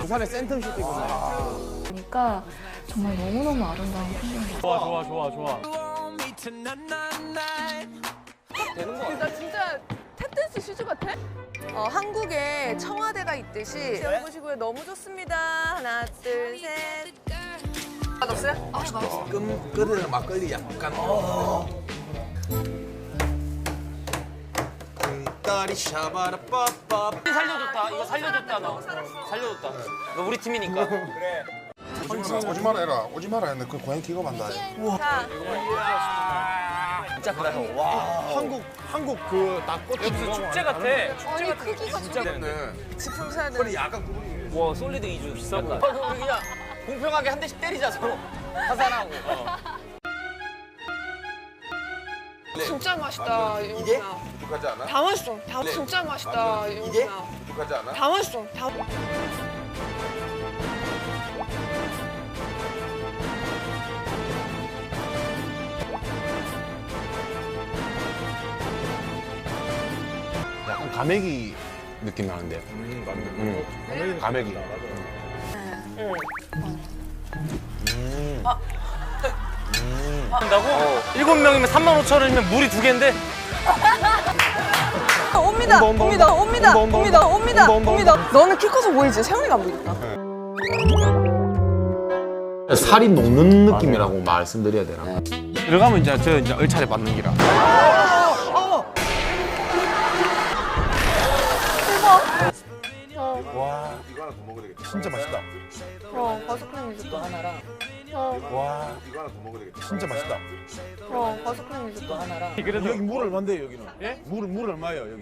부산의 센텀시티 구나. 보니까 정말 너무너무 아름다운 풍경이에요. 좋아 좋아 좋아 좋아. 나 진짜 탭댄스 슈즈 같아? 어, 한국에 청와대가 있듯이 여기 보시고요. 너무 좋습니다. 하나, 둘, 셋. 맛없어요? 아, 맛없어. 끔 끓이는 막걸리 약간 어. 딸이 샤바라 빠빠 살려줬다. 이거 살려줬다 너. 살려줬다. 너 우리 팀이니까. 오지 마라, 오지 마라 해라. 오지 마라 했는데 그 고양이 기겁한다. 자, 진짜 크다 형. 와. 한국 한국 그딱 꽃 무슨 축제 같아. 아니 크기가 진짜 지품 사는. 털이 약간 구분이. 와 솔리드 2주 비싼 거. 우리 그냥 공평하게 한 대씩 때리자 서로. 하산하고. 진짜 맛있다. 이게? 용준아. 부족하지 않아? 다 맛있어. 다 네. 진짜 맛있다. 이게? 용준아. 부족하지 않아? 다 맛있어. 다. 약간 가메기 느낌 나는데. 음, 가메기. 한다고? 일곱 명이면 3만 5천 원이면 물이 두 개인데. 옵니다. 옵니다. 옵니다. 옵니다. 옵니다. 옵니다. 너는 키 커서 보이지? 세훈이가 안 보이겠다. 살이 녹는 느낌이라고 말씀드려야 되나? 들어가면 이제 저 이제 얼차례 받는 기라. 진짜 맛있다. 어, 버섯크림 리조또 하나랑. 어, 와, 이거 하나 더 먹어야 되겠다. 진짜 맛있다. 어, 버섯크림 리조또 하나랑. 여기 물 얼마인데 여기는? 예? 물, 물 얼마예요 여기?